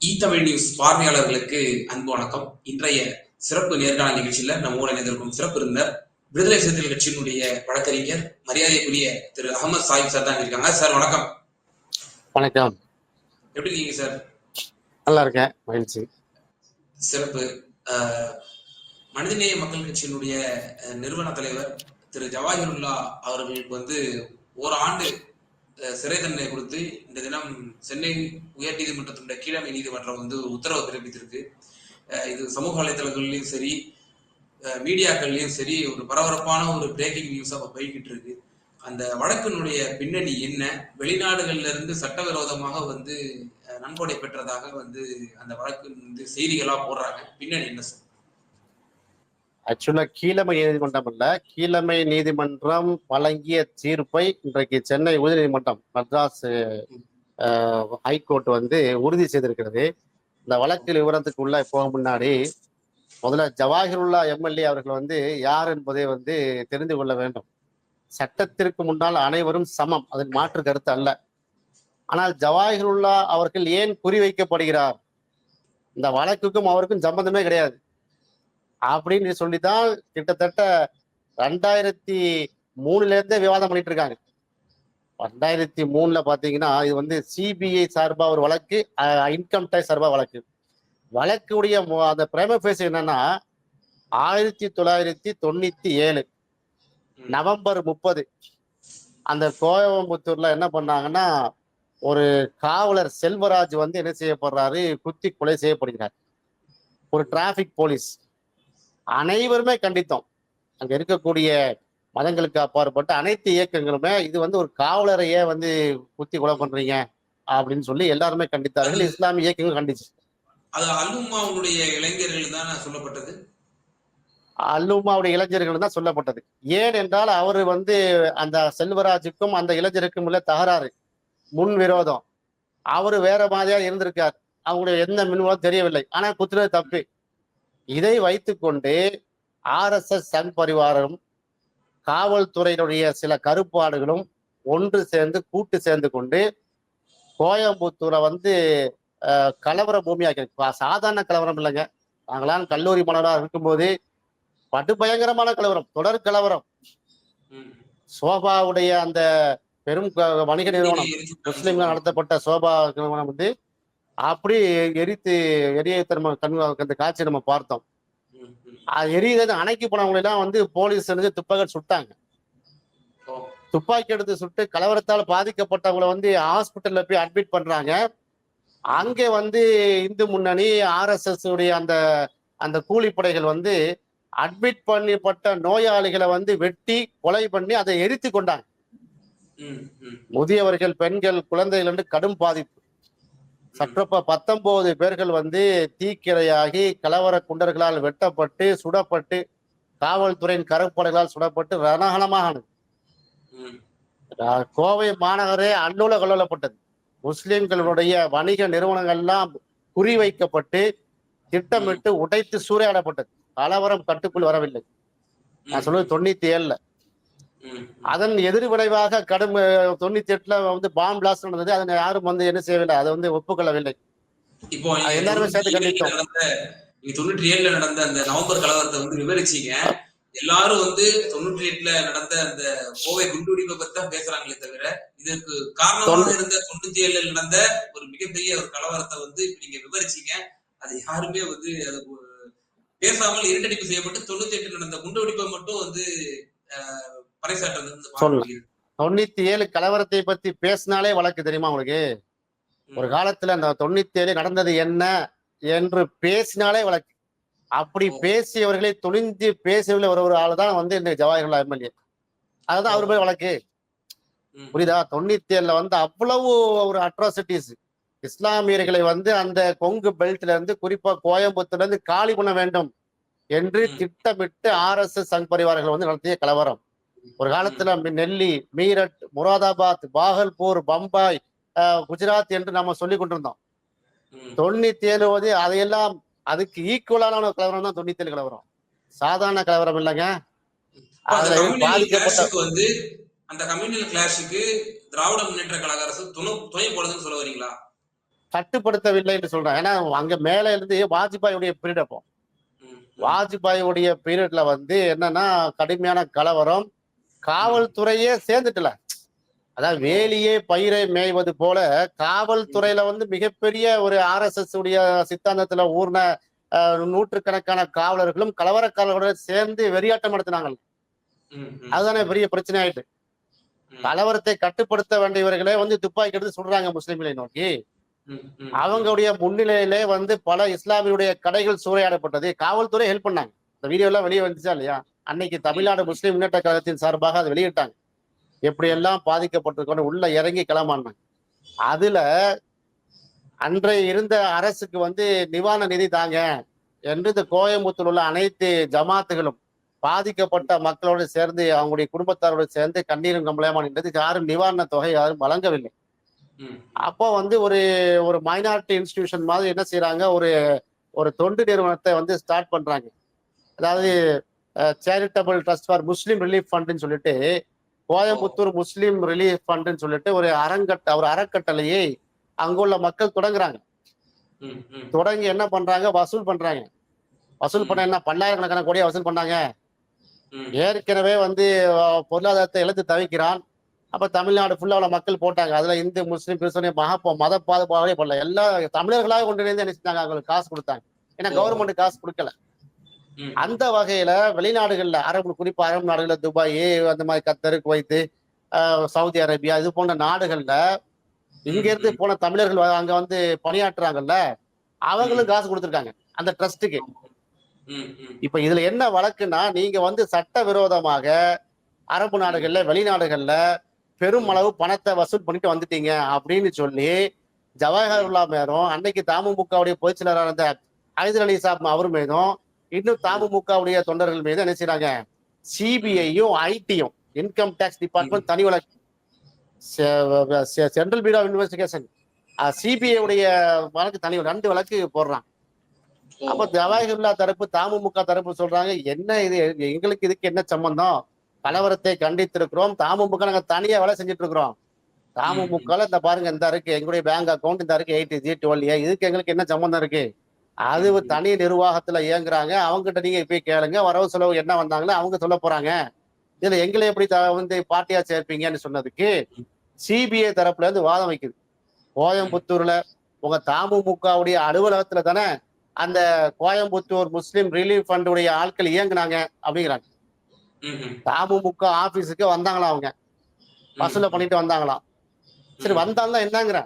ஈத்தமிழ் news பார்வையாளர்களுக்கு அன்பு வணக்கம். இன்றைய சிறப்பு நேர்காணல் நிகழ்ச்சியில நம்ம இணைந்திருக்கும் சிறப்பு இருந்தார் விடுதலை சிறுத்தைகள் கட்சியினுடைய வழக்கறிஞர் மரியாதைக்குரிய திரு அகமது சாஹிப் சார் தான் இருக்காங்க. சார் வணக்கம். வணக்கம். எப்படி இருக்கீங்க சார்? நல்லா இருக்கேன். மகிழ்ச்சி. சிறப்பு. மனிதநேய மக்கள் கட்சியினுடைய நிறுவன தலைவர் திரு ஜவாஹிருல்லா அவர்களுக்கு வந்து ஒரு ஆண்டு சிறை தண்டனை கொடுத்து இந்த தினம் சென்னை உயர்நீதிமன்றத்தினுடைய கீழமை நீதிமன்றம் வந்து உத்தரவு பிறப்பித்திருக்கு. இது சமூக வலைதளங்கள்லயும் சரி மீடியாக்கள்லயும் சரி ஒரு பரபரப்பான ஒரு பிரேக்கிங் நியூஸா போய்கிட்டு இருக்கு அந்த வழக்கினுடைய பின்னணி என்ன? வெளிநாடுகள்ல இருந்து சட்டவிரோதமாக வந்து நன்கொடை பெற்றதாக வந்து அந்த வழக்கு வந்து செய்திகளா போடுறாங்க. பின்னணி என்ன சார்? ஆக்சுவலா கீழமை நீதிமன்றம் இல்ல கீழமை நீதிமன்றம் வழங்கிய தீர்ப்பை இன்றைக்கு சென்னை உயர்நீதிமன்றம் மദ്രാஸ் ஹைகோர்ட் வந்து உறுதி செய்திருக்கிறது. இந்த வழக்கில் விவரத்துக்கு உள்ள போக முன்னாடி முதல்ல ஜவாஹிருல்லா எம்எல்ஏ அவர்கள் வந்து யார் என்பதை வந்து தெரிந்து கொள்ள வேண்டும். சட்டத்திற்கு முன்னால் அனைவரும் சமம். அதன் மாற்று கருத்து அல்ல. ஆனால் ஜவாஹிருல்லா அவர்கள் ஏன் குறிவைக்கப்படுகிறார்? இந்த வழக்குக்கும் அவருக்கும் சம்பந்தமே கிடையாது. அப்படின்னு சொல்லிதான் கிட்டத்தட்ட ரெண்டாயிரத்தி மூணுல இருந்தே விவாதம் பண்ணிட்டு இருக்காங்க. ரெண்டாயிரத்தி மூணுல பாத்தீங்கன்னா இது வந்து சிபிஐ சார்பா ஒரு வழக்கு இன்கம் டேக்ஸ் சார்பா வழக்கு. வழக்குடைய அந்த பிரேம பேஸ் என்னன்னா ஆயிரத்தி தொள்ளாயிரத்தி தொண்ணூத்தி ஏழு நவம்பர் முப்பது. அந்த கோயம்புத்தூர்ல என்ன பண்ணாங்கன்னா ஒரு காவலர் செல்வராஜ் வந்து என்ன செய்யப்படுறாரு குத்தி கொலை செய்யப்படுகிறார். ஒரு டிராபிக் போலீஸ் அனைவருமே கண்டித்தோம். அங்க இருக்கக்கூடிய மதங்களுக்கு அப்பாற்பட்ட அனைத்து இயக்கங்களுமே இது வந்து ஒரு காவலரையே வந்து குத்தி கொலை பண்றீங்க அப்படின்னு சொல்லி எல்லாருமே கண்டித்தார்கள். இஸ்லாமிய இயக்கங்கள் கண்டிச்சு. அது அல்லுமாவுடைய இளைஞர்கள் தான் சொல்லப்பட்டது? அல்லுமாவுடைய இளைஞர்கள் தான் சொல்லப்பட்டது. ஏன் என்றால் அவர் வந்து அந்த செல்வராஜுக்கும் அந்த இளைஞருக்கும் உள்ள தகராறு முன் விரோதம். அவரு வேற மாதிரியா இருந்திருக்கார். அவங்களுடைய எந்த மின்வளம் தெரியவில்லை. ஆனா குத்துறது தப்பு. இதை வைத்துக்கொண்டு ஆர்எஸ்எஸ் சங் பரிவாரம் காவல்துறையினுடைய சில கருப்பாடுகளும் ஒன்று சேர்ந்து கூட்டு சேர்ந்து கொண்டு கோயம்புத்தூரை வந்து கலவர பூமியாக்கி சாதாரண கலவரம் இல்லைங்க நாங்களாம் கல்லூரி மாணவராக இருக்கும்போது படு பயங்கரமான கலவரம் தொடர் கலவரம். சோபாவுடைய அந்த பெரும் வணிக நிறுவனம் முஸ்லிம்கள் நடத்தப்பட்ட சோபா நிறுவனம் வந்து அப்படி எரித்து எரிய தன்மை கண் அந்த காட்சியை நம்ம பார்த்தோம். அது எரியுது அணைக்கு போனவங்களை எல்லாம் வந்து போலீஸ் வந்து துப்பாக்கி சுட்டாங்க. துப்பாக்கி எடுத்து சுட்டு கலவரத்தால் பாதிக்கப்பட்டவங்கள வந்து ஹாஸ்பிட்டல்ல போய் அட்மிட் பண்றாங்க அங்கே வந்து இந்து முன்னணி ஆர்எஸ்எஸ் உடைய அந்த அந்த கூலிப்படைகள் வந்து அட்மிட் பண்ணப்பட்ட நோயாளிகளை வந்து வெட்டி கொலை பண்ணி அதை எரித்து கொண்டாங்க. முதியவர்கள் பெண்கள் குழந்தைகள் என்று கடும் பாதிப்பு சற்றப்ப பத்தொன்பது பேர்கள் வந்து தீக்கிரையாகி கலவர குண்டர்களால் வெட்டப்பட்டு சுடப்பட்டு காவல்துறையின் கருப்படைகளால் சுடப்பட்டு. ஆஹ் கோவை மாநகரே அல்லோல கல்லோலப்பட்டது முஸ்லிம்களுடைய வணிக நிறுவனங்கள்லாம் குறிவைக்கப்பட்டு திட்டமிட்டு உடைத்து சூறையாடப்பட்டது. கலவரம் கட்டுக்குள் வரவில்லை. நான் சொல்றது தொண்ணூத்தி ஏழுல. அதன் எதிர் விளைவாக கடும் தொண்ணூத்தி எட்டுல வந்து பாம் பிளாஸ்ட் நடந்தது. அதனை யாரும் வந்து என்ன செய்யவில்லை அதை வந்து ஒப்புக்கொள்ளவில்லை. இப்போ எல்லாருமே சேர்த்து கண்டித்தோம். தொண்ணூற்றி ஏழுல நடந்த அந்த நவம்பர் கலவரத்தை வந்து விவரிச்சீங்க. எல்லாரும் வந்து தொண்ணூற்றி எட்டுல நடந்த அந்த கோவை குண்டுவெடிப்பை பத்தி தான் பேசுறாங்களே தவிர இதற்கு காரணமாக இருந்த தொண்ணூத்தி ஏழுல நடந்த ஒரு மிகப்பெரிய ஒரு கலவரத்தை வந்து இப்ப நீங்க விவரிச்சீங்க. அது யாருமே வந்து அது ஒரு- பேசாமல் இரண்டடிப்பு செய்யப்பட்டு தொண்ணூத்தி எட்டு நடந்த குண்டுவெடிப்பை மட்டும் வந்து பறைசாற்றுறது. தொண்ணூத்தி ஏழு கலவரத்தை பத்தி பேசினாலே வழக்கு தெரியுமா உங்களுக்கு ஒரு காலத்துல அந்த தொண்ணூத்தி ஏழு நடந்தது என்ன என்று பேசினாலே வழக்கு அப்படி. பேசியவர்களை துணிந்து பேசவில்லை ஒரு ஒரு ஆள் தான் வந்து இந்த ஜவாஹர்லால் எம்எல்ஏ அதுதான் அவர் போய் வழக்கு. புரியுதா தொண்ணூத்தி ஏழுல வந்து அவ்வளவு ஒரு அட்ராசிட்டிஸ் இஸ்லாமியர்களை வந்து அந்த கொங்கு பெல்ட்ல இருந்து குறிப்பா கோயம்புத்தூர்ல இருந்து காலி பண்ண வேண்டும் என்று. திட்டமிட்டு ஆர் எஸ் எஸ் சங் பரிவார்கள் வந்து நடத்திய கலவரம் ஒரு காலத்துல நெல்லி மீரட் முராதாபாத் பாகல்பூர் பம்பாய் குஜராத் என்று நம்ம சொல்லி கொண்டிருந்தோம். தொண்ணூத்தி ஏழு போது அதையெல்லாம் அதுக்கு ஈக்குவலான கலவரம் தான் தொண்ணூத்தி ஏழு கலவரம். சாதாரண கலவரம் இல்லைங்க. பாதிக்கப்பட்ட வந்து அந்த கம்யூனல் கிளாஷுக்கு திராவிட முன்னேற்ற கழக அரசு துணை துணை போடுதுன்னு சொல்ல வரீங்களா? கட்டுப்படுத்தவில்லை என்று சொல்றாங்க ஏன்னா அங்க மேல இருந்து வாஜ்பாயுடைய பீரியட் அப்போ. வாஜ்பாயுடைய பீரியட்ல வந்து என்னன்னா கடுமையான கலவரம் காவல்துறையே சேர்ந்துட்டல. அதாவது வேலியே பயிரை மேய்வது போல காவல்துறையில வந்து மிகப்பெரிய ஒரு ஆர்எஸ்எஸ் உடைய சித்தாந்தத்துல ஊர்ன நூற்றுக்கணக்கான காவலர்களும் கலவரக்காரர்களுடன் சேர்ந்து வெறியாட்டம் நடத்தினாங்க. அதுதானே பெரிய பிரச்சனை ஆயிட்டு. கலவரத்தை கட்டுப்படுத்த வேண்டியவர்களே வந்து துப்பாக்கி எடுத்து சுடுறாங்க முஸ்லிம்களை நோக்கி. அவங்களுடைய முன்னிலையிலே வந்து பல இஸ்லாமியுடைய கடைகள் சூறையாடப்பட்டது. காவல்துறை ஹெல்ப் பண்ணாங்க. இந்த வீடியோ எல்லாம் வெளியே வந்துச்சா இல்லையா? அன்னைக்கு தமிழ்நாடு முஸ்லிம் முன்னேற்ற கழகத்தின் சார்பாக அதை வெளியிட்டாங்க. எப்படி எல்லாம் பாதிக்கப்பட்டிருக்கோன்னு உள்ள இறங்கி கிளம்பாங்க அதுல அன்றைய இருந்த அரசுக்கு வந்து நிவாரண நிதி தாங்க என்று இந்த கோயம்புத்தூர் உள்ள அனைத்து ஜமாத்துகளும் பாதிக்கப்பட்ட மக்களோடு சேர்ந்து அவங்களுடைய குடும்பத்தாரோடு சேர்ந்து கண்ணீரும் கம்பளயமா நின்றது. யாரும் நிவாரண தொகை யாரும் வழங்கவில்லை. அப்போ வந்து ஒரு ஒரு மைனாரிட்டி இன்ஸ்டிடியூஷன் மாதிரி என்ன செய்யறாங்க ஒரு ஒரு தொண்டு நிறுவனத்தை வந்து ஸ்டார்ட் பண்றாங்க. அதாவது charitable trust for Muslim relief ஃபண்டுன்னு சொல்லிட்டு கோயம்புத்தூர் முஸ்லீம் ரிலீஃப் ஃபண்டுன்னு சொல்லிட்டு ஒரு அறங்கட்ட ஒரு அறக்கட்டளையை அங்குள்ள மக்கள் தொடங்குறாங்க. தொடங்கி என்ன பண்றாங்க? வசூல் பண்றாங்க. வசூல் பண்ண என்ன? பல்லாயிரக்கணக்கான கோடியா வசூல் பண்ணாங்க. ஏற்கனவே வந்து பொருளாதாரத்தை இழந்து தவிக்கிறான். அப்ப தமிழ்நாடு ஃபுல்லா உள்ள மக்கள் போட்டாங்க. அதுல இந்து முஸ்லீம் கிறிஸ்தவனை மகா மத பாதுகாவலே பண்ணல. எல்லா தமிழர்களாக ஒன்றிணைந்து என்ன செஞ்சாங்க? அவங்களுக்கு காசு கொடுத்தாங்க. ஏன்னா. கவர்மெண்ட் காசு கொடுக்கல. அந்த வகையில வெளிநாடுகள்ல அரபு குறிப்பா அரபு நாடுகள்ல துபாய் அந்த மாதிரி கத்தர் குவைத்து சவுதி அரேபியா இது போன்ற நாடுகள்ல இங்க இருந்து போன தமிழர்கள் அங்க வந்து பணியாற்றுறாங்கல்ல அவங்களும் காசு கொடுத்துருக்காங்க அந்த ட்ரஸ்ட்டுக்கு. ம். இப்ப இதுல என்ன வழக்குன்னா நீங்க வந்து சட்டவிரோதமாக அரபு நாடுகள்ல வெளிநாடுகள்ல பெருமளவு பணத்தை வசூல் பண்ணிட்டு வந்துட்டீங்க அப்படின்னு சொல்லி ஜவஹர்லா மேலும் அன்னைக்கு தமுமுகவுடைய பொதுச் செயலராக இருந்த ஹைதர் அலி சாப் அவர் மீதும் இன்னும் தமுமுகவுடைய தொண்டர்கள் மீது என்ன செய்றாங்க? சிபிஐயும் ஐடியும் இன்கம் டேக்ஸ் டிபார்ட்மெண்ட் தனி வழக்கு central bureau of investigation CBI உடைய வழக்கு தனி ரெண்டு வழக்கு போடுறான். அப்ப ஜவாஹிர்லா தரப்பு தமுமுக தரப்பு சொல்றாங்க என்ன இது? எங்களுக்கு இதுக்கு என்ன சம்பந்தம்? கலவரத்தை கண்டித்திருக்கிறோம். தமுமுக நாங்க தனியா வேலை செஞ்சுட்டு இருக்கிறோம் தமுமுக இந்த பாருங்க இந்த இருக்கு எங்களுடைய பேங்க் அக்கௌண்ட் இந்த இருக்கு எயிட் ஜி டுவெல் ஏ இதுக்கு எங்களுக்கு என்ன சம்பந்தம் இருக்கு? அது தனி நிர்வாகத்துல இயங்குறாங்க. அவங்ககிட்ட நீங்க போய் கேளுங்க. வரவு செலவு என்ன வந்தாங்களோ அவங்க சொல்ல போறாங்க. இதுல எங்களை எப்படி வந்து பார்ட்டியா சேர்ப்பீங்கன்னு சொன்னதுக்கு சிபிஐ தரப்புல இருந்து வாதம் வைக்குது. கோயம்புத்தூர்ல உங்க தமுமுகவுடைய அலுவலகத்துல தானே அந்த கோயம்புத்தூர் முஸ்லிம் ரிலீஃப் ஃபண்டுடைய ஆட்கள் இயங்குனாங்க அப்படிங்கிறாங்க. தமுமுக ஆபீஸுக்கு வந்தாங்களாம் அவங்க. வசூல பண்ணிட்டு வந்தாங்களாம். சரி வந்தாலும் என்னங்கிற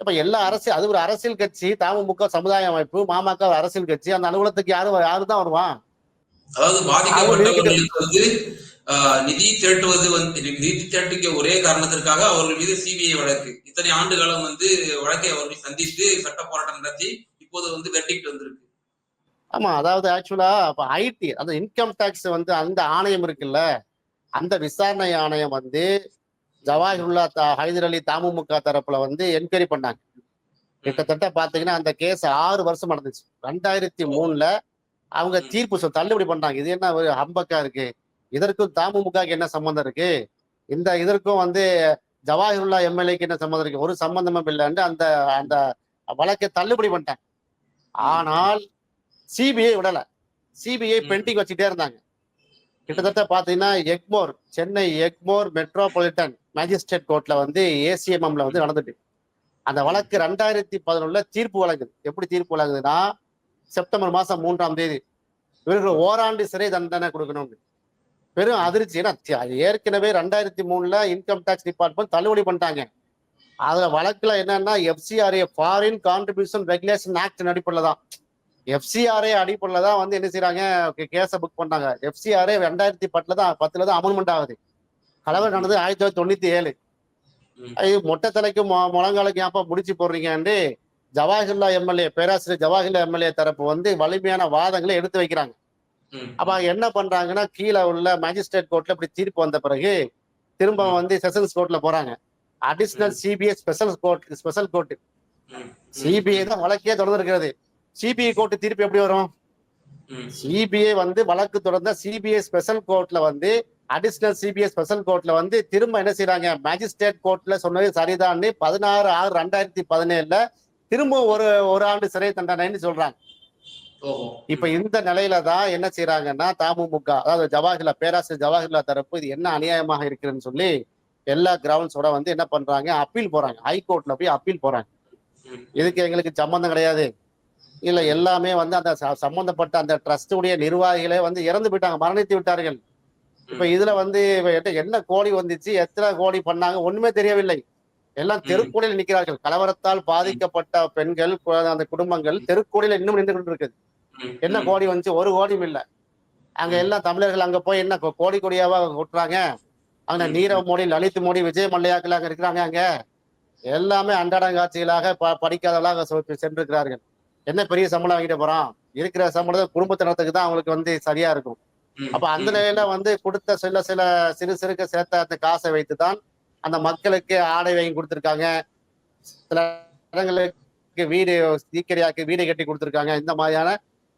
இப்ப எல்லா அரசியல் அது ஒரு அரசியல் கட்சி தமுமுக சமுதாய அமைப்பு மாமக அரசியல் கட்சி அந்த அலுவலகத்துக்கு யாரு யாரு தான் வருவான் அதாவது பாதிக்கப்பட்டவர்களுக்கு வந்து நிதி திரட்டுவது வந்து நிதி திரட்டிக்க ஒரே காரணத்திற்காக அவர்கள் மீது சிபிஐ வழக்கு. இத்தனை ஆண்டு காலம் வந்து வழக்கை அவர்கள் சந்தித்து சட்ட போராட்டம் நடத்தி இப்போது வந்து வெர்டிக்ட் வந்திருக்கு. ஆமா அதாவது ஆக்சுவலா இப்ப ஐடி அந்த இன்கம் டேக்ஸ் வந்து அந்த ஆணையம் இருக்குல்ல அந்த விசாரணை ஆணையம் வந்து ஜவாஹிருல்லா த- ஹைதர் அலி தமுமுக தரப்புல வந்து என்கொயரி பண்ணாங்க. கிட்டத்தட்ட பாத்தீங்கன்னா அந்த கேஸ் ஆறு வருஷம் நடந்துச்சு. ரெண்டாயிரத்தி மூணுல அவங்க. தீர்ப்பு தள்ளுபடி பண்ணாங்க. இது என்ன ஒரு ஹம்பக்கா இருக்கு? இதற்கும் தமுமுகக்கு என்ன சம்பந்தம் இருக்கு? இந்த இதற்கும் வந்து ஜவாஹிருல்லா எம்எல்ஏக்கு என்ன சம்பந்தம் இருக்கு? ஒரு சம்பந்தமும் இல்லைன்னு அந்த அந்த வழக்கை தள்ளுபடி பண்ணிட்டாங்க. ஆனால் சிபிஐ விடல. சிபிஐ. பெண்டிங் வச்சுட்டே இருந்தாங்க. கிட்டத்தட்ட பாத்தீங்கன்னா எக்மோர் சென்னை எக்மோர் மெட்ரோபாலிட்டன் மேஜிஸ்ட்ரேட் கோர்ட்ல வந்து ஏசிஎம்எம்ல வந்து நடந்துட்டு. அந்த வழக்கு ரெண்டாயிரத்தி பதினொன்னுல தீர்ப்பு வழங்குது. எப்படி தீர்ப்பு வழங்குதுன்னா செப்டம்பர் மாசம் மூன்றாம் தேதி. இவர்கள் ஓராண்டு சிறை தண்டனை கொடுக்கணும்னு. பெரும் அதிர்ச்சி. ஏன்னா ஏற்கனவே ரெண்டாயிரத்தி மூணுல இன்கம் டேக்ஸ் டிபார்ட்மெண்ட் தள்ளுபடி பண்ணிட்டாங்க. அதுல வழக்குல என்னன்னா FCRA foreign contribution regulation act அடிப்படையில் தான். எஃப்சிஆர்ஏ அடிப்படையில் தான் வந்து என்ன செய்றாங்க கேஸை புக் பண்ணாங்க எஃப்சிஆர்ஏ ரெண்டாயிரத்தி பத்துல தான் பத்துல தான் அமெண்ட்மெண்ட் ஆகுது கலவரம் நடந்தது ஆயிரத்தி தொள்ளாயிரத்தி தொண்ணூத்தி ஏழு. ஐயோ, மொட்டை தலைக்கு முழங்காலுக்கு ஏப்பா முடிச்சு போடுறீங்கன்னு ஜவாஹிர்லா எம்எல்ஏ பேராசிரியர் ஜவாஹிர்லா எம்எல்ஏ தரப்பு வந்து வலிமையான வாதங்களை எடுத்து வைக்கிறாங்க. அப்ப என்ன பண்றாங்கன்னா கீழே உள்ள மேஜிஸ்ட்ரேட் கோர்ட்ல இப்படி தீர்ப்பு வந்த பிறகு திரும்ப. வந்து செஷன்ஸ் கோர்ட்ல போறாங்க additional CBI special court special court. CBI தான் வழக்கே தொடர்ந்து சிபிஐ கோர்ட் தீர்ப்பு எப்படி வரும். சிபிஐ வந்து வழக்கு தொடர்ந்த சிபிஐ ஸ்பெஷல் கோர்ட்ல வந்து அடிஷனல் சிபிஐ ஸ்பெஷல் கோர்ட்ல வந்து திரும்ப என்ன செய்றாங்க? மேஜிஸ்ட்ரேட் கோர்ட்ல சொன்னது சரிதான்னு பதினாறு ஆறு ரெண்டாயிரத்தி பதினேழுல திரும்ப ஒரு ஒரு ஆண்டு சிறை தண்டனைன்னு சொல்றாங்க. இப்ப இந்த நிலையில தான் என்ன செய்யறாங்கன்னா தமுமுக அதாவது ஜவாஹர்லால் பேராசிரியர் ஜவாஹர்லால் தரப்பு இது என்ன அநியாயமாக இருக்குன்னு சொல்லி எல்லா கிரவுண்ட்ஸோட வந்து என்ன பண்றாங்க? அப்பீல் போறாங்க. ஹைகோர்ட்ல போய் அப்பீல் போறாங்க. இதுக்கு எங்களுக்கு சம்பந்தம் கிடையாது. இல்ல எல்லாமே வந்து அந்த சம்பந்தப்பட்ட அந்த ட்ரஸ்ட் உடைய நிர்வாகிகளே வந்து இறந்து போயிட்டாங்க மரணித்து விட்டார்கள். இப்ப இதுல வந்து என்ன கோடி வந்துச்சு எத்தனை கோடி பண்ணாங்க ஒண்ணுமே தெரியவில்லை. எல்லாம். தெருக்கூடையில் நிற்கிறார்கள் கலவரத்தால் பாதிக்கப்பட்ட பெண்கள் அந்த குடும்பங்கள் தெருக்கூடையில இன்னும் நின்று கொண்டு இருக்குது என்ன கோடி வந்துச்சு ஒரு கோடியும் இல்ல. அங்க. எல்லாம் தமிழர்கள் அங்க போய் என்ன கோடி கோடியாவா கொட்டுறாங்க? அங்க. நீரவ் மோடி லலித் மோடி விஜய் மல்லையாக்கள் அங்க இருக்கிறாங்க அங்க. எல்லாமே அன்றாடங்காட்சிகளாக ப படிக்காதவர்களாக சென்றிருக்கிறார்கள். என்ன பெரிய சம்பளம் வாங்கிட்டு போறான்? இருக்கிற சம்பளம் குடும்பத்தினத்துக்கு தான் அவங்களுக்கு வந்து சரியா இருக்கும். அப்ப அந்த நிலையில வந்து கொடுத்த சில சில சிறு சிறுக்க சேர்த்த அந்த காசை வைத்து தான் அந்த மக்களுக்கு ஆடை வாங்கி கொடுத்திருக்காங்க. சில இடங்களுக்கு வீடு சீக்கிரியாக்கு வீடு கட்டி கொடுத்திருக்காங்க. இந்த மாதிரியான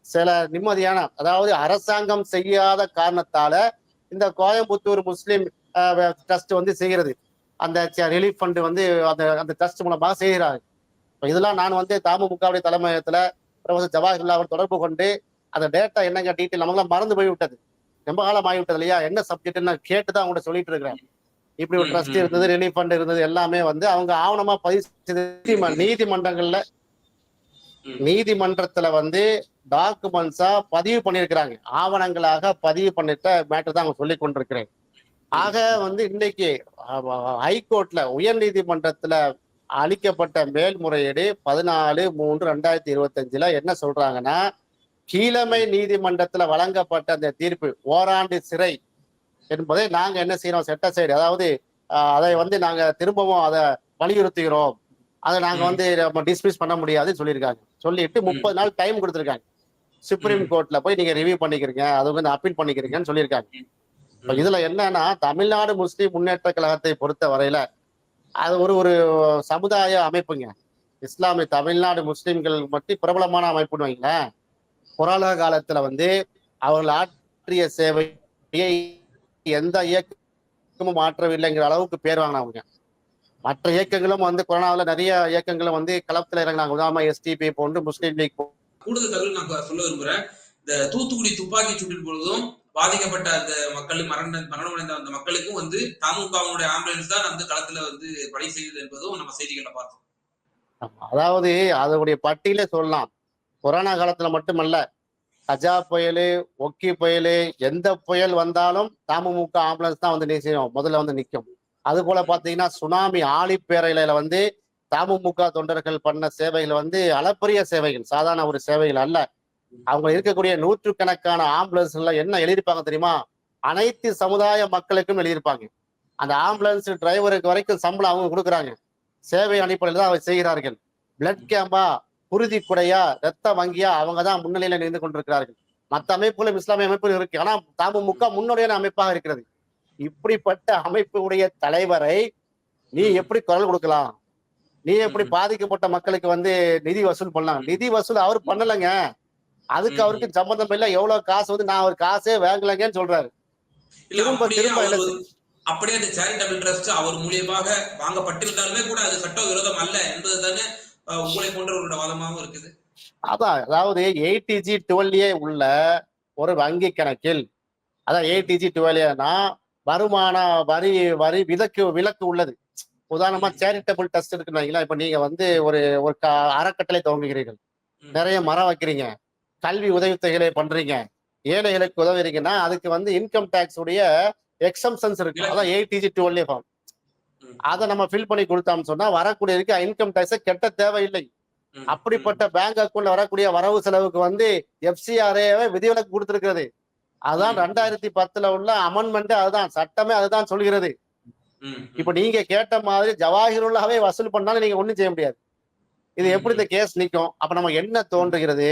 சில நிம்மதியான அதாவது அரசாங்கம் செய்யாத காரணத்தால இந்த கோயம்புத்தூர் முஸ்லிம் ட்ரஸ்ட் வந்து செய்கிறது. அந்த ரிலீஃப் ஃபண்ட் வந்து அந்த அந்த ட்ரஸ்ட் மூலமாக செய்கிறாங்க இதெல்லாம் நான் வந்து தமுமுகவுடைய தலைமையகத்துல ப்ரொஃபசர் ஜவாஹர்லால் அவர் தொடர்பு கொண்டு அந்த டேட்டா என்னங்க டீட்டெயில் நமக்குலாம் மறந்து போய் விட்டது ரொம்ப காலம் ஆகிவிட்டது இல்லையா? என்ன சப்ஜெக்ட்னு கேட்டு தான் அவங்கள்ட்ட சொல்லிட்டு இருக்கிறேன். இப்படி ஒரு ட்ரஸ்ட் இருந்தது ரிலீஃப் ஃபண்ட் இருந்தது எல்லாமே வந்து அவங்க ஆவணமா பதிவு நீதிமன்றங்கள்ல. நீதிமன்றத்துல வந்து டாக்குமெண்ட்ஸா பதிவு பண்ணியிருக்கிறாங்க. ஆவணங்களாக பதிவு பண்ணிட்ட மேட்டர் தான் அவங்க சொல்லி கொண்டிருக்கிறேன். ஆக வந்து இன்னைக்கு ஹைகோர்ட்ல உயர் நீதிமன்றத்துல அளிக்கப்பட்ட மேல்முறையீடு பதினாலு மூன்று ரெண்டாயிரத்தி இருபத்தஞ்சுல என்ன சொல்றாங்கன்னா கீழமை நீதிமன்றத்துல வழங்கப்பட்ட அந்த தீர்ப்பு ஓராண்டு சிறை என்பதை நாங்க என்ன செய்யறோம் செட்ட சைடு அதாவது அதை வந்து நாங்க திரும்பவும் அதை வலியுறுத்துகிறோம். அதை நாங்க. வந்து நம்ம டிஸ்மிஸ் பண்ண முடியாதுன்னு சொல்லியிருக்காங்க. சொல்லிட்டு முப்பது நாள் டைம் கொடுத்துருக்காங்க. சுப்ரீம். கோர்ட்ல போய் நீங்க ரிவ்யூ பண்ணிக்கிறீங்க அது வந்து அப்பீல் பண்ணிக்கிறீங்கன்னு சொல்லியிருக்காங்க. இதுல என்னன்னா தமிழ்நாடு முஸ்லிம் முன்னேற்ற கழகத்தை பொறுத்த வரையில அது ஒரு ஒரு சமுதாய அமைப்புங்க. இஸ்லாமிய தமிழ்நாடு முஸ்லீம்கள் மட்டும் பிரபலமான அமைப்புன்னு வைங்களேன். கொரோனா காலத்துல வந்து அவர்கள் ஆற்றிய சேவையை எந்த இயக்கமும் மாற்றவில்லைங்கிற அளவுக்கு பேர் வாங்கினவங்க. மற்ற இயக்கங்களும் வந்து கொரோனாவில் நிறைய இயக்கங்களும் வந்து களத்தில் இறங்கினாங்க. உதாரணமா எஸ்டிபி போன்று முஸ்லீம் லீக் கூடுதல் தகவல் நான் சொல்ல விரும்புறேன். இந்த தூத்துக்குடி துப்பாக்கி சூட்டின் பொழுதும் பாதிக்கப்பட்ட அந்த மக்கள் மரண மரணமடைந்த அந்த மக்களுக்கும் வந்து தமுகவுடைய ஆம்புலன்ஸ் தான் அந்த களத்துல வந்து பணி செய்தது என்பதும் நம்ம செய்திகளை பார்த்தோம். அதாவது அதனுடைய பட்டியலே சொல்லலாம். கொரோனா காலத்துல மட்டுமல்ல கஜா புயல் ஒக்கி புயல் எந்த புயல் வந்தாலும் தமுமுக ஆம்புலன்ஸ் தான் வந்து நிற்கும் முதல்ல வந்து நிற்கும் அது போல பாத்தீங்கன்னா சுனாமி ஆழிப்பேரையில வந்து தமுமுக தொண்டர்கள் பண்ண சேவைகள் வந்து அளப்பரிய சேவைகள் சாதாரண ஒரு சேவைகள் அல்ல. அவங்க இருக்கக்கூடிய நூற்றுக்கணக்கான ஆம்புலன்ஸ்ல என்ன எழுதியிருப்பாங்க தெரியுமா? அனைத்து சமுதாய மக்களுக்கும் எழுதியிருப்பாங்க. அந்த ஆம்புலன்ஸ் டிரைவருக்கு வரைக்கும் சம்பளம் அவங்க கொடுக்குறாங்க. சேவை அடிப்படையில் தான் அவர் செய்கிறார்கள். பிளட் கேம்பா குருதி குடையா ரத்த வங்கியா அவங்க தான் முன்னிலையில நின்று கொண்டிருக்கிறார்கள். மற்ற அமைப்புகளும் இஸ்லாமிய அமைப்புகள் இருக்கு. ஆனா தமுமுக முன்னோடியான அமைப்பாக இருக்கிறது. இப்படிப்பட்ட அமைப்பு உடைய தலைவரை நீ எப்படி குரல் கொடுக்கலாம்? நீ எப்படி பாதிக்கப்பட்ட மக்களுக்கு வந்து நிதி வசூல் பண்ணலாம்? நிதி வசூல் அவர் பண்ணலைங்க. அதுக்கு. அவருக்கு சம்பந்தம் இல்லை. எவ்வளவு காசு வந்து நான் ஒரு காசே வாங்கலைங்கன்னு சொல்றாரு. திரும்ப திரும்ப அப்படியே அந்த சேரிட்டபிள் ட்ரஸ்ட் அவர் மூலியமாக வாங்கப்பட்டிருந்தாலுமே கூட அது சட்ட விரோதம் அல்ல என்பது தானே உங்களை போன்றவர்களோட வாதமாகவும் இருக்குது. அதான் அதாவது ஏடிஜி டுவெல்ஏ உள்ள ஒரு வங்கி கணக்கில் அதான் ஏடிஜி டுவெல்ஏனா வருமான வரி வரி விலக்கு விலக்கு உள்ளது. உதாரணமா சேரிட்டபிள் டெஸ்ட் இருக்குன்னு வைங்களேன். இப்ப நீங்க வந்து ஒரு ஒரு அறக்கட்டளை துவங்குகிறீர்கள். நிறைய மரம் வைக்கிறீங்க. கல்வி உதவித்தொகைகளை பண்றீங்க. ஏழைகளுக்கு உதவுறீங்கன்னா அதுக்கு வந்து இன்கம் டேக்ஸ் உடைய எக்ஸம்ஷன்ஸ் இருக்கு. அதான் ஏடிஜி டுவெல்ஏ ஃபார்ம். அதை நம்ம ஃபில் பண்ணி கொடுத்தோம்னு சொன்னா வரக்கூடியதுக்கு இன்கம் டேக்ஸை கெட்ட தேவையில்லை. அப்படிப்பட்ட பேங்க் அக்கௌண்ட்ல வரக்கூடிய வரவு செலவுக்கு வந்து எஃப்சிஆரே விதிவிலக்கு கொடுத்திருக்கிறது. அதான். ரெண்டாயிரத்தி பத்துல உள்ள அமெண்ட்மெண்ட் அதுதான். சட்டமே அதுதான் சொல்கிறது. இப்ப நீங்க கேட்ட மாதிரி ஜவாஹிருல்லாவே வசூல் பண்ணாலும் நீங்க ஒண்ணும் செய்ய முடியாது. இது எப்படி இந்த கேஸ் நிக்கும்? அப்ப நம்ம என்ன தோன்றுகிறது?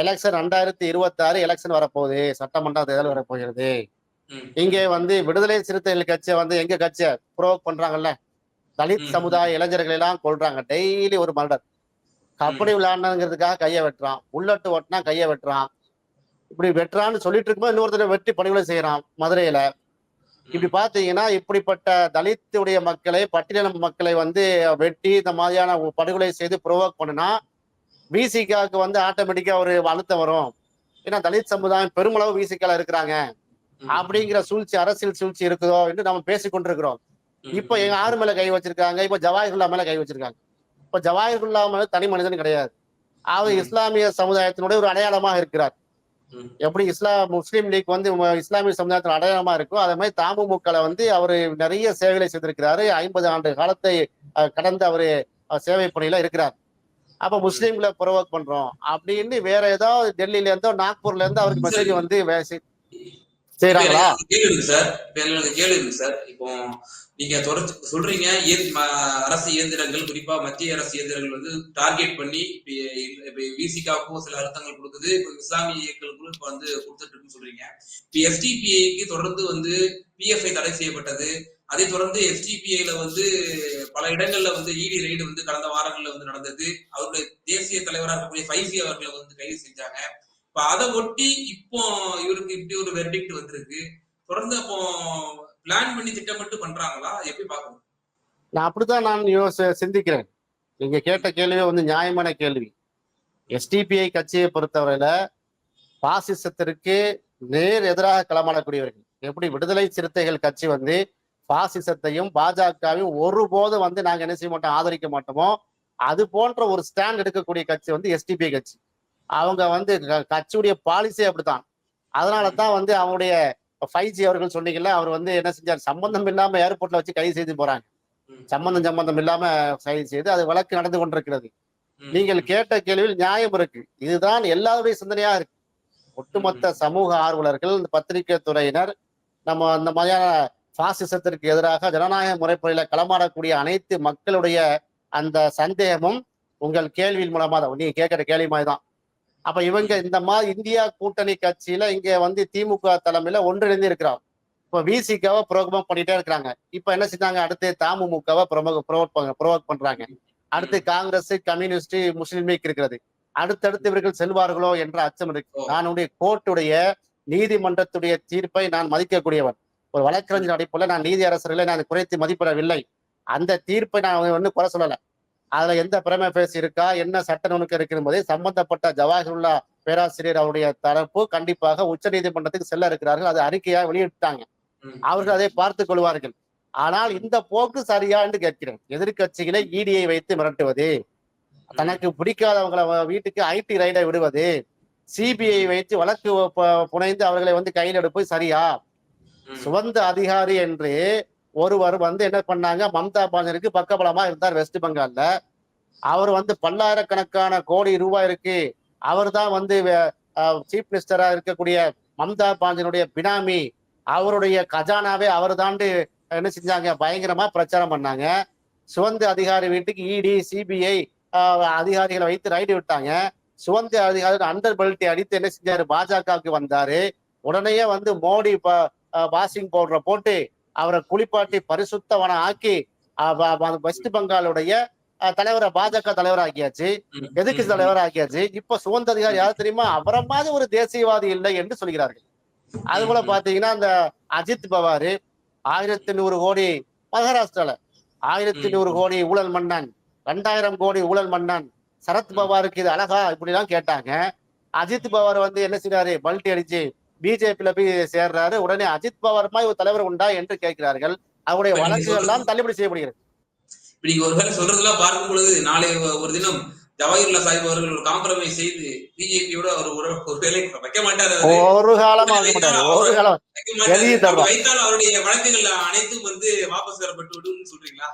எலெக்ஷன் ரெண்டாயிரத்தி இருபத்தி ஆறு எலெக்ஷன் வரப்போகுது சட்டமன்ற தேர்தல் வரப்போகிறது. இங்கே வந்து விடுதலை சிறுத்தைகள் கட்சியை வந்து எங்க கட்சியை ப்ரோக் பண்றாங்கல்ல? தலித். சமுதாய இளைஞர்களை எல்லாம் கொள்றாங்க டெய்லி ஒரு மர்டர். கபடி விளையாடணுங்கிறதுக்காக கையை வெட்டுறான். புல்லட்டு ஓட்டினா கையை வெட்டுறான். இப்படி வெட்டுறான்னு சொல்லிட்டு இருக்கும்போது இன்னொருத்தர் வெட்டி படுகொலை செய்யறான் மதுரையில. இப்படி பாத்தீங்கன்னா இப்படிப்பட்ட தலித்துடைய மக்களை பட்டியலின மக்களை வந்து வெட்டி இந்த மாதிரியான படுகொலை செய்து ப்ரொவோக் பண்ணுனா விசிகாவுக்கு வந்து ஆட்டோமேட்டிக்கா ஒரு அழுத்தம் வரும் ஏன்னா தலித் சமுதாயம் பெருமளவு விசிகால இருக்கிறாங்க. அப்படிங்கிற சூழ்ச்சி அரசியல் சூழ்ச்சி இருக்குதோ என்று நம்ம பேசிக் கொண்டிருக்கிறோம் ம். இப்ப எங்க ஆறு மேல கை வச்சிருக்காங்க இப்ப ஜவாஹிருல்லா மேல கை வச்சிருக்காங்க இப்ப ஜவாஹிருல்லா மேல தனி மனிதன் கிடையாது அவர். இஸ்லாமிய சமுதாயத்தினுடைய ஒரு அடையாளமாக இருக்கிறார். எப்படி இஸ்லாம் முஸ்லீம் லீக் வந்து இஸ்லாமிய சமுதாயத்தின் அடையாளமா இருக்கோ அதே மாதிரி தாமுமுக்களை வந்து அவர் நிறைய சேவைகளை செய்திருக்கிறாரு ஐம்பது ஆண்டு காலத்தை கடந்து அவரு சேவை பணியில இருக்கிறார் அப்ப முஸ்லீம்களை ப்ரொவோக் பண்றோம். அப்படின்னு வேற ஏதாவது டெல்லியில இருந்தோ நாக்பூர்ல இருந்து அவருக்கு மெசேஜ் வந்து செய்யறாங்களா இப்ப கேள்வி சார். இப்ப கேள்வி இருக்கு சார். இப்போ நீங்க தொடர்ச்சி சொல்றீங்க அரசு இயந்திரங்கள் குறிப்பா மத்திய அரசு இயந்திரங்கள் வந்து டார்கெட் பண்ணி விசிகாவுக்கும் சில அழுத்தங்கள் கொடுக்குது. இப்ப இஸ்லாமிய இயக்கங்களுக்கும் இப்ப வந்து கொடுத்துட்டு இருக்குன்னு சொல்றீங்க. இப்ப எஸ்டிபிஐக்கு தொடர்ந்து வந்து பிஎஃப்ஐ தடை செய்யப்பட்டது. அதை தொடர்ந்து எஸ்டிபிஐல வந்து பல இடங்கள்ல வந்து இடி ரெய்டு வந்து கடந்த வாரங்கள்ல வந்து நடந்தது. அவருடைய தேசிய தலைவராக இருக்கக்கூடிய ஃபைசி அவர்களை வந்து கைது செஞ்சாங்க. இப்ப அதை ஒட்டி இப்போ இவருக்கு இப்படி ஒரு வெர்டிக்ட் வந்திருக்கு. தொடர்ந்து அப்போ பிளான் பண்ணி திட்டமிட்டு பண்றாங்களா? எப்படி பாக்கணும் நான் அப்படித்தான் நான் யோசி சிந்திக்கிறேன். நீங்க கேட்ட கேள்வி வந்து நியாயமான கேள்வி. எஸ்டிபிஐ கட்சியை பொறுத்தவரையில பாசிசத்திற்கு நேர் எதிராக களமாடக்கூடியவர்கள். எப்படி விடுதலை சிறுத்தைகள் கட்சி வந்து பாசிசத்தையும் பாஜகவையும் ஒருபோதும் வந்து நாங்க என்ன செய்ய மாட்டோம் ஆதரிக்க மாட்டோமோ அது போன்ற ஒரு ஸ்டாண்ட் எடுக்கக்கூடிய கட்சி வந்து எஸ்டிபிஐ கட்சி. அவங்க வந்து கட்சியுடைய பாலிசி அப்படித்தான். அதனால தான் வந்து அவங்களுடைய ஃபைவ் ஜி அவர்கள் சொன்னீங்கல்ல அவர் வந்து என்ன செஞ்சார்? சம்பந்தம் இல்லாம ஏர்போர்ட்ல வச்சு கைது செய்து போறாங்க. சம்பந்தம் சம்பந்தம் இல்லாம கைது செய்து அது வழக்கு நடந்து கொண்டிருக்கிறது. நீங்கள் கேட்ட கேள்வியில் நியாயம் இருக்கு. இதுதான் எல்லாருடைய சிந்தனையா இருக்கு. ஒட்டுமொத்த சமூக ஆர்வலர்கள் இந்த பத்திரிகை துறையினர் நம்ம அந்த மாதிரியான பாசிசத்திற்கு எதிராக ஜனநாயக முறைப்படியில களமாடக்கூடிய அனைத்து மக்களுடைய அந்த சந்தேகமும் உங்கள் கேள்வியின் மூலமா தான். நீங்க கேட்கிற கேள்வி மாதிரி தான். அப்ப இவங்க இந்த மாதிரி இந்தியா கூட்டணி கட்சியில இங்க வந்து திமுக தலைமையில ஒன்றிணைந்து இருக்கிறாங்க இப்ப விசிகாவை ப்ரோக்ராம் பண்ணிட்டே இருக்கிறாங்க. இப்ப என்ன செஞ்சாங்க? அடுத்து தமுமுகவை ப்ரோவோக் ப்ரோவோக் பண்றாங்க. அடுத்து காங்கிரஸ் கம்யூனிஸ்ட் முஸ்லீம் லீக் இருக்கிறது. அடுத்தடுத்து இவர்கள் செல்வார்களோ என்ற அச்சம் இருக்கு. உடைய கோர்ட்டுடைய நீதிமன்றத்துடைய தீர்ப்பை நான் மதிக்கக்கூடியவன். ஒரு வழக்கறிஞர் அடிப்புல நான் நீதி அரசர்களை நான் குறைத்து மதிப்பிடவில்லை. அந்த தீர்ப்பை நான் வந்து குறை சொல்லல. அதுல எந்த பிரம பேசி இருக்கா? என்ன சட்ட நுணுக்கம் இருக்கு என்பதை சம்பந்தப்பட்ட ஜவாஹிருல்லா பேராசிரியர் அவருடைய தரப்பு கண்டிப்பாக உச்ச நீதிமன்றத்துக்கு செல்ல இருக்கிறார்கள். அது அறிக்கையா வெளியிட்டாங்க. அவர்கள் அதை பார்த்துக் கொள்வார்கள். ஆனால் இந்த போக்கு சரியா என்று கேட்கிறேன். எதிர்க்கட்சிகளை இடியை வைத்து மிரட்டுவது தனக்கு பிடிக்காதவங்களை வீட்டுக்கு ஐடி ரைடை விடுவது சிபிஐ வைத்து வழக்கு புனைந்து அவர்களை வந்து கையில் எடுப்பது சரியா? ம். அதிகாரி என்று ஒருவர் வந்து என்ன பண்ணாங்க மம்தா பானர்ஜிக்கு பக்கபலமா இருந்தார் வெஸ்ட் பெங்கால்ல. அவர் வந்து பல்லாயிரக்கணக்கான கோடி ரூபாய் இருக்கு அவர் தான் வந்து சீஃப் மினிஸ்டரா இருக்கக்கூடிய மம்தா பாஞ்சனுடைய பினாமி அவருடைய கஜானாவே அவர் தாண்டு என்ன செஞ்சாங்க பயங்கரமா பிரச்சாரம் பண்ணாங்க. சுவந்த அதிகாரி வீட்டுக்கு இடி சிபிஐ அதிகாரிகளை வைத்து ரைடு விட்டாங்க. சுவந்த அதிகாரி அண்டர் பெல்ட்டை அடித்து என்ன செஞ்சாரு பாஜகவுக்கு வந்தாரு. உடனே வந்து மோடி வாஷிங் பவுடரை போட்டு அவரை குளிப்பாட்டி பரிசுத்தவன ஆக்கி வெஸ்ட் பெங்காலுடைய தலைவரை பாஜக தலைவர் ஆக்கியாச்சு ம். எதிர்க்கட்சி தலைவர் ஆக்கியாச்சு இப்ப சுதந்திர அதிகாரி யார் தெரியுமா? அவரை மாதிரி ஒரு தேசியவாதி இல்லை என்று சொல்கிறார்கள். அது போல. பாத்தீங்கன்னா அந்த அஜித் பவார் ஆயிரத்தி நூறு கோடி மகாராஷ்டிரால ஆயிரத்தி. நூறு கோடி ஊழல் மன்னன் ரெண்டாயிரம் கோடி ஊழல் மன்னன் சரத் பவாருக்கு இது அழகா இப்படிலாம் கேட்டாங்க. அஜித் பவார் வந்து என்ன செய்றாரு? பல்ட்டி அடிச்சு பிஜேபியில போய் சேர்றாரு. உடனே அஜித் பவார் மாதிரி ஒரு தலைவர் உண்டா என்று கேட்கிறார்கள். அவருடைய வழக்குகள் எல்லாம் தள்ளுபடி செய்யப்படுகிறது. இப்ப நீங்க ஒருவேளை சொல்றதெல்லாம் பார்க்கும் பொழுது நாளை ஒரு தினம் ஜவாஹிர்லா சாஹிப் அவர்கள் ஒரு காம்ப்ரமைஸ் செய்து பிஜேபியோட ஒரு உறவு ஒரு வேலை வைக்க மாட்டாரு. ஒரு காலம் ஒரு காலம். வைத்தால் அவருடைய வழக்குகள் அனைத்தும் வந்து வாபஸ் பெறப்பட்டு விடும் சொல்றீங்களா?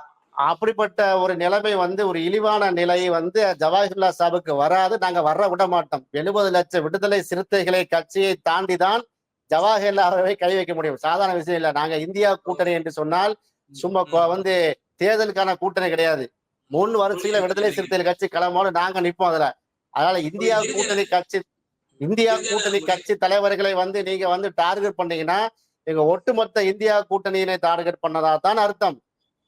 அப்படிப்பட்ட ஒரு நிலைமை வந்து ஒரு இழிவான நிலை வந்து ஜவாஹிர்லா சாபுக்கு வராது. நாங்க வர விட மாட்டோம். எழுபது லட்சம் விடுதலை சிறுத்தைகளை கட்சியை தாண்டி தான் ஜவாஹர்லா அவர்களை கை வைக்க முடியும். சாதாரண விஷயம் இல்ல. நாங்க இந்தியா கூட்டணி என்று சொன்னால் சும்மா வந்து தேர்தலுக்கான கூட்டணி கிடையாது. முன் வரிசையில விடுதலை சிறுத்தைகள் கட்சி களமோடு நாங்க நிப்போம் அதுல. அதனால இந்தியா கூட்டணி கட்சி இந்தியா கூட்டணி கட்சி தலைவர்களை வந்து நீங்க வந்து டார்கெட் பண்ணீங்கன்னா எங்க ஒட்டுமொத்த இந்தியா கூட்டணியினை டார்கெட் பண்ணதா தான் அர்த்தம்.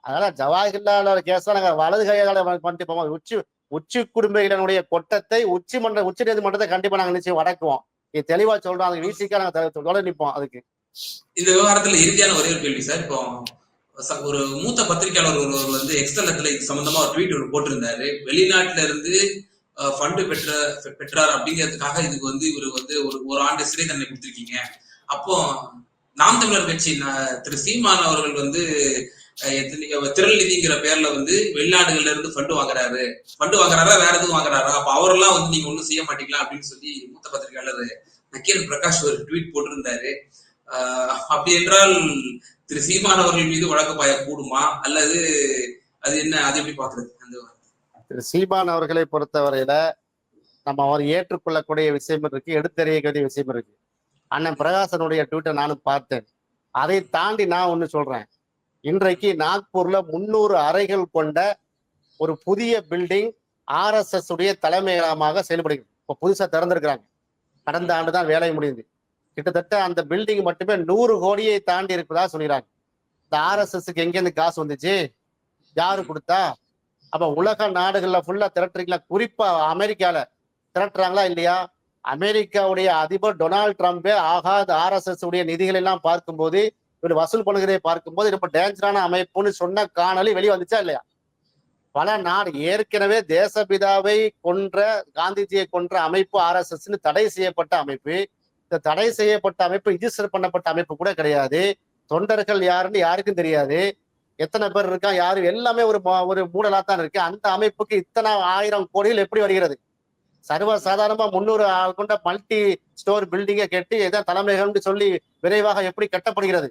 அதனால ஜவாஹர்லால் கேஸ் நாங்கள் வலது கையால பண்ணிட்டு போவோம். உச்சி உச்சி குடும்பங்களினுடைய கொட்டத்தை உச்சி மன்ற உச்ச நீதிமன்றத்தை கண்டிப்பா நாங்க நிச்சயம் வடக்குவோம். இது தெளிவா சொல்றோம் அதுக்கு வீசிக்கா நாங்க தொடர் நிற்போம் அதுக்கு. இந்த விவகாரத்துல இறுதியான ஒரே ஒரு கேள்வி சார். இப்போ ஒரு மூத்த பத்திரிகையாளர் ஒருவர் வந்து எக்ஸ்தலத்துல இது சம்பந்தமா ஒரு ட்வீட் ஒரு போட்டிருந்தாரு. வெளிநாட்டுல இருந்து ஃபண்டு பெற்ற பெற்றார் அப்படிங்கிறதுக்காக இதுக்கு வந்து இவர் வந்து ஒரு ஒரு ஆண்டு சிறை தண்டனை கொடுத்திருக்கீங்க. அப்போ நாம் தமிழர் கட்சி திரு சீமான் அவர்கள் வந்து திருநிதிங்கிற பேர்ல வந்து வெளிநாடுகள்ல இருந்து ஃபண்டு வாங்குறாரு. ஃபண்டு வாங்குறாரா வேற எதுவும் வாங்குறாரா? அப்ப அவரெல்லாம் வந்து நீங்க ஒண்ணும் செய்ய மாட்டீங்களா அப்படின்னு சொல்லி மூத்த பத்திரிகையாளர் நக்கீல் பிரகாஷ் ஒரு ட்வீட் போட்டிருந்தாரு. ஆஹ் அப்படி என்றால் திரு சீமான் அவர்கள் மீது வழக்கு பாய கூடுமா? அல்லது அது என்ன அது எப்படி பாக்குறது அந்த திரு சீமான் அவர்களை பொறுத்தவரையில நம்ம அவர் ஏற்றுக்கொள்ளக்கூடிய விஷயம் இருக்கு எடுத்தறியக்கூடிய விஷயம் இருக்கு. அண்ணன் பிரகாசனுடைய ட்விட்டர் நானும் பார்த்தேன். அதை தாண்டி நான் ஒன்னு சொல்றேன். இன்றைக்கு நாக்பூர்ல முன்னூறு அறைகள் கொண்ட ஒரு புதிய பில்டிங் ஆர்எஸ்எஸ் உடைய தலைமையகமாக செயல்படுகிறது. இப்போ புதுசாக திறந்திருக்கிறாங்க. கடந்த ஆண்டு தான் வேலை முடியுது கிட்டத்தட்ட அந்த பில்டிங் மட்டுமே நூறு கோடியை தாண்டி இருப்பதா சொல்லிடுறாங்க இந்த ஆர்எஸ்எஸ்க்கு எங்கேருந்து காசு வந்துச்சு? யாரு கொடுத்தா? அப்போ உலக நாடுகளில் ஃபுல்லாக திரட்டுறீங்களா? குறிப்பாக அமெரிக்காவில் திரட்டுறாங்களா இல்லையா? அமெரிக்காவுடைய அதிபர் டொனால்ட் ட்ரம்பே ஆகாத ஆர்எஸ்எஸ் உடைய நிதிகள் எல்லாம் பார்க்கும்போது இவர் வசூல் பண்ணுகிறதை பார்க்கும்போது ரொம்ப டேஞ்சரான அமைப்புன்னு சொன்ன காணொலி வெளியே வந்துச்சா இல்லையா? பல நாடு ஏற்கனவே தேசபிதாவை கொன்ற காந்திஜியை கொன்ற அமைப்பு ஆர்எஸ்எஸ்னு தடை செய்யப்பட்ட அமைப்பு. இந்த தடை செய்யப்பட்ட அமைப்பு ரிஜிஸ்டர் பண்ணப்பட்ட அமைப்பு கூட கிடையாது. தொண்டர்கள் யாருன்னு யாருக்கும் தெரியாது. எத்தனை பேர் இருக்கா யாரு எல்லாமே ஒரு ஒரு மூடலா தான் இருக்கு. அந்த அமைப்புக்கு இத்தனை ஆயிரம் கோடிகள் எப்படி வருகிறது? சர்வ சாதாரணமா முன்னூறு ஆள் கொண்ட மல்டி ஸ்டோர் பில்டிங்கை கட்டி எதாவது தலைமைகள்னு சொல்லி விரைவாக எப்படி கட்டப்படுகிறது?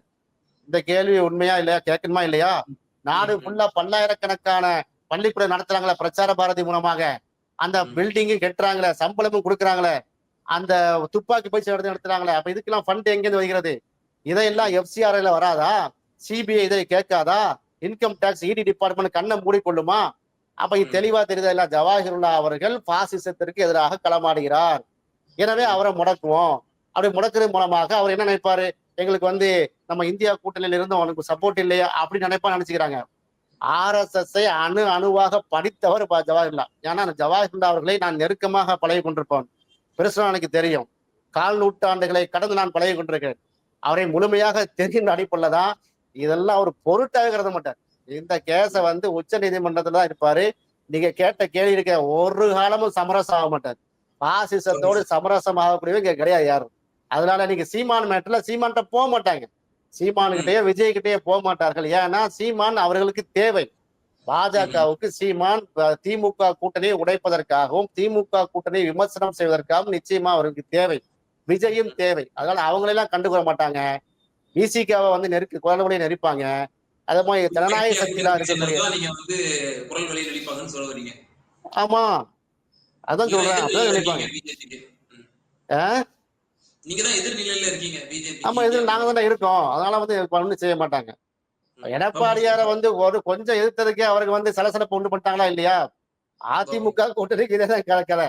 இந்த கேள்வி உண்மையா இல்லையா கேட்கணுமா இல்லையா? நாடு ஃபுல்லா பல்லாயிரக்கணக்கான பள்ளிக்கூடம் நடத்துறாங்களே பிரச்சார பாரதி மூலமாக. அந்த. பில்டிங்கும் கட்டுறாங்களே சம்பளமும் கொடுக்குறாங்களே அந்த துப்பாக்கி பயிற்சி நடத்தி நடத்துறாங்களே அப்ப இதுக்கெல்லாம் ஃபண்ட் எங்கேருந்து வருகிறது? இதையெல்லாம் எஃப்சிஆர்ல வராதா? சிபிஐ இதை கேட்காதா? இன்கம் டாக்ஸ் இடி டிபார்ட்மெண்ட் கண்ணை மூடிக்கொள்ளுமா? அப்ப இது. தெளிவா தெரியுதா இல்ல ஜவாஹிருல்லா அவர்கள் பாசிசத்திற்கு எதிராக களமாடுகிறார். எனவே அவரை முடக்குவோம். அப்படி முடக்கிறது மூலமாக அவர் என்ன நினைப்பாரு? எங்களுக்கு வந்து நம்ம இந்தியா கூட்டணியில இருந்து அவனுக்கு சப்போர்ட் இல்லையா அப்படின்னு நினைப்பா நினைச்சுக்கிறாங்க. ஆர்எஸ்எஸ் அணு அணுவாக படித்தவர் ஜவஹர்லால். ஏன்னா அந்த அவர்களை நான் நெருக்கமாக பழகி கொண்டிருப்பேன். பெருசா எனக்கு தெரியும். கால் நூற்றாண்டுகளை கடந்து நான் பழகி கொண்டிருக்கிறேன் அவரை முழுமையாக தெரியும் அடிப்படையில தான் இதெல்லாம் ஒரு பொருட்டாக கருத மாட்டார் இந்த கேஸை வந்து உச்ச நீதிமன்றத்துல தான் இருப்பாரு. நீங்க கேட்ட கேள்வி இருக்க ஒரு காலமும் சமரசம் ஆக மாட்டார். பாசிசத்தோடு சமரசம் ஆகக்கூடியவங்க கிடையாது யாரும். அதனால நீங்க சீமான் மேட்டர்ல சீமான்கிட்ட போக மாட்டாங்க. சீமான் கிட்டயே விஜய் கிட்டயே போக மாட்டார்கள். ஏன்னா சீமான் அவர்களுக்கு தேவை. பாஜகவுக்கு சீமான் திமுக கூட்டணியை உடைப்பதற்காகவும் திமுக கூட்டணியை விமர்சனம் செய்வதற்காகவும் நிச்சயமா அவருக்கு தேவை. விஜயும் தேவை. அதனால அவங்களெல்லாம் கண்டுகொள்ள மாட்டாங்க. விசிகாவை வந்து நெருக்கி குரல் வழியை நெரிப்பாங்க. அதே மாதிரி ஜனநாயக சக்திலாம் இருக்கக்கூடிய ஆமா. அதான் சொல்றேன். எதிர்நிலையில நினைப்பாங்க? நீங்க தான் எதிர்நிலையில இருக்கீங்க பிஜேபி ஆமா இதுல நாங்க தானே இருக்கோம். அதனால வந்து ஒண்ணும் செய்ய மாட்டாங்க. எடப்பாடியார வந்து ஒரு கொஞ்சம் எதிர்த்ததுக்கே அவருக்கு வந்து சலசலப்பு உண்டு பண்ணிட்டாங்களா இல்லையா? அதிமுக கூட்டணிக்கு இதேதான் கலக்கல.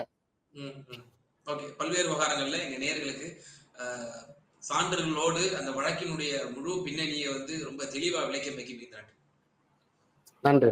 ஓகே. பல்வேறு விவகாரங்கள்ல எங்க நேயர்களுக்கு அஹ், சான்றுகளோடு அந்த வழக்கினுடைய முழு பின்னணியை வந்து ரொம்ப தெளிவா விளக்கி நன்றி.